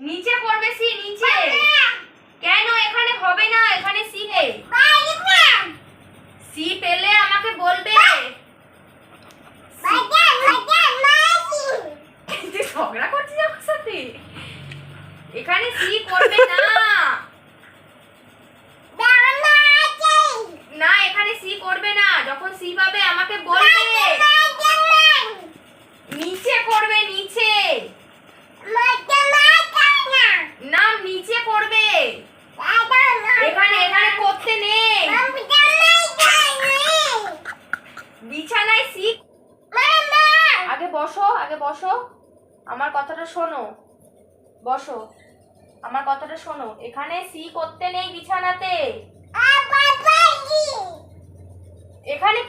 নিচে করবে সি নিচে। কেন? এখানে হবে না এখানে সি নেই। সি পেলে আমাকে বলবে। ঝগড়া করছিস আমার সাথে এখানে সি করবে না যখন সি পাবে আমাকে বলবে নিচে করবে নিচে না নিচে করবে এখানে এখানে করতে নেই বিছানায় সি আগে বসো আগে বসো। আমার কথাটা শোনো। বসো। আমার কথাটা শোনো। এখানে সি করতে নেই বিছানাতে। এখানে